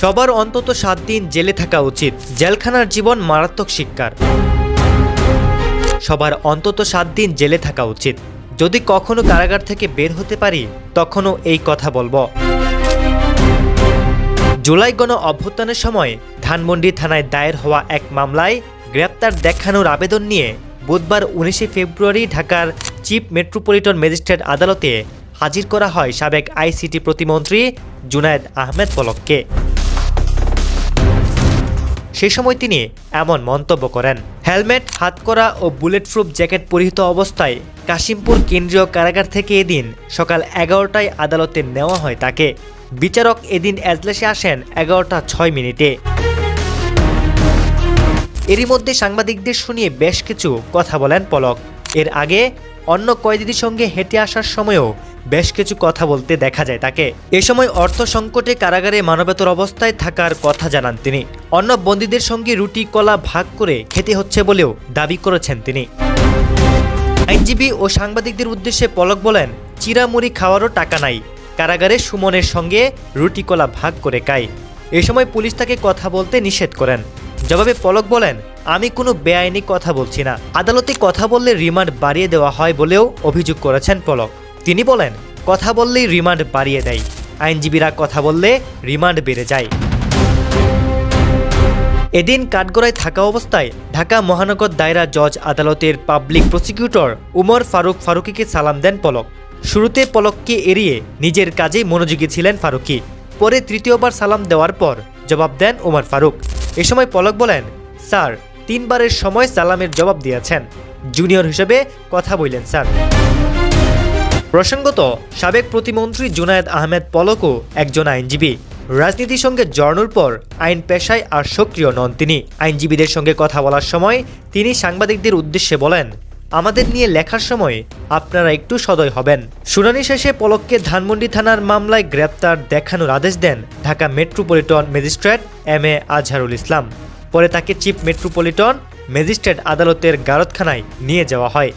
সবার অন্তত সাত দিন জেলে থাকা উচিত। জেলখানার জীবন মারাত্মক শিক্ষার। সবার অন্তত সাত দিন জেলে থাকা উচিত। যদি কখনো কারাগার থেকে বের হতে পারি, তখনও এই কথা বলব। জুলাই গণ অভ্যুত্থানের সময় ধানমন্ডি থানায় দায়ের হওয়া এক মামলায় গ্রেপ্তার দেখানোর আবেদন নিয়ে বুধবার উনিশে ফেব্রুয়ারি ঢাকার চিফ মেট্রোপলিটন ম্যাজিস্ট্রেট আদালতে হাজির করা হয় সাবেক আইসিটি প্রতিমন্ত্রী জুনায়েদ আহমেদ পলককে। সে সময় তিনি এমন মন্তব্য করেন। হেলমেট, হাতকড়া ও বুলেট প্রুফ জ্যাকেট পরিহিত অবস্থায় কাশিমপুর কেন্দ্রীয় কারাগার থেকে এদিন সকাল এগারোটায় আদালতে নেওয়া হয় তাকে। বিচারক এদিন এজলাসে আসেন এগারোটা ছয় মিনিটে। এরই মধ্যে সাংবাদিকদের শুনিয়ে বেশ কিছু কথা বলেন পলক। এর আগে অন্য কয়েদিদের সঙ্গে হেঁটে আসার সময়ও বেশ কিছু কথা বলতে দেখা যায় তাকে। এ সময় অর্থ সংকটে কারাগারে মানবেতর অবস্থায় থাকার কথা জানান তিনি। অন্য বন্দীদের সঙ্গে রুটি, কলা ভাগ করে খেতে হচ্ছে বলেও দাবি করেছেন তিনি। আইনজীবী ও সাংবাদিকদের উদ্দেশ্যে পলক বলেন চিরামুড়ি খাওয়ারও টাকা নাই। কারাগারে সুমনের সঙ্গে রুটি, কলা ভাগ করে খায়। এ সময় পুলিশ তাকে কথা বলতে নিষেধ করেন। জবাবে পলক বলেন, আমি কোনো বেআইনি কথা বলছি না। আদালতে কথা বললে রিমান্ড বাড়িয়ে দেওয়া হয় বলেও অভিযোগ করেছেন পলক। তিনি বলেন, কথা বললেই রিমান্ড বাড়িয়ে দেয়। আইনজীবীরা কথা বললে রিমান্ড বেড়ে যায়। এদিন কাঠগড়ায় থাকা অবস্থায় ঢাকা মহানগর দায়রা জজ আদালতের পাবলিক প্রসিকিউটর উমর ফারুক ফারুকিকে সালাম দেন পলক। শুরুতে পলককে এড়িয়ে নিজের কাজেই মনোযোগী ছিলেন ফারুকি। পরে তৃতীয়বার সালাম দেওয়ার পর জবাব দেন উমর ফারুক। এ সময় পলক বলেন, স্যার, তিনবারের সময় সালামের জবাব দিয়েছেন। জুনিয়র হিসেবে কথা বললেন, স্যার। প্রসঙ্গত, সাবেক প্রতিমন্ত্রী জুনায়েদ আহমেদ পলকও একজন আইনজীবী। রাজনীতির সঙ্গে জড়ানোর পর আইন পেশায় আর সক্রিয় নন তিনি। আইনজীবীদের সঙ্গে কথা বলার সময় তিনি সাংবাদিকদের উদ্দেশ্যে বলেন, আমাদের নিয়ে লেখার সময় আপনারা একটু সদয় হবেন। শুনানি শেষে পলককে ধানমন্ডি থানার মামলায় গ্রেপ্তার দেখানোর আদেশ দেন Dhaka metropolitan magistrate M A Azharul Islam. পরে তাকে চিফ মেট্রোপলিটন ম্যাজিস্ট্রেট আদালতের গারদখানায় নিয়ে যাওয়া হয়।